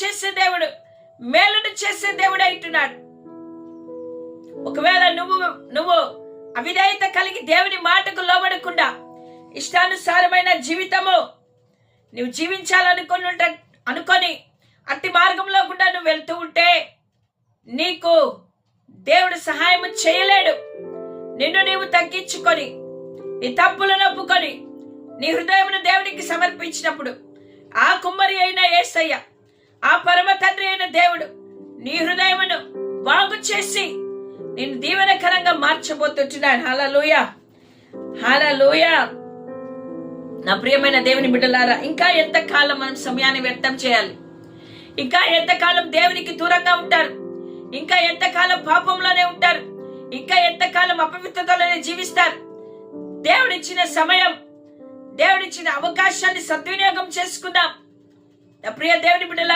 చేసే దేవుడు మేలును చేసే దేవుడు అంటున్నాడు ఒకవేళ నువ్వు నువ్వు అవిధేయత కలిగి దేవుని మాటకు లోబడకుండా ఇష్టానుసారమైన జీవితము నువ్వు జీవించాలనుకుని అనుకొని అతి మార్గంలో కూడా నువ్వు వెళ్తూ ఉంటే నీకు దేవుడు సహాయం చేయలేడు. నిన్ను నీవు తగ్గించుకొని నీ తప్పులను ఒప్పుకొని నీ హృదయమును దేవునికి సమర్పించినప్పుడు ఆ కుమ్మరి అయిన ఏసయ్య ఆ పరమ తండ్రి అయిన దేవుడు నీ హృదయమును బాగు చేసి నేను దీవెనకరంగా మార్చబోతున్నాను హలలోయ హలలోయ నా ప్రియమైన దేవుని బిడ్డలారా ఇంకా ఎంతకాలం మనం సమయాన్ని వ్యర్థం చేయాలి? ఇంకా ఎంతకాలం దేవునికి దూరంగా ఉంటారు? ఇంకా ఎంతకాలం పాపంలోనే ఉంటారు? ఇంకా ఎంతకాలం అపవిత్రతలోనే జీవిస్తారు? దేవుడిచ్చిన సమయం దేవుడిచ్చిన అవకాశాన్ని సద్వినియోగం చేసుకుందాం. నా ప్రియ దేవుని బిడ్డల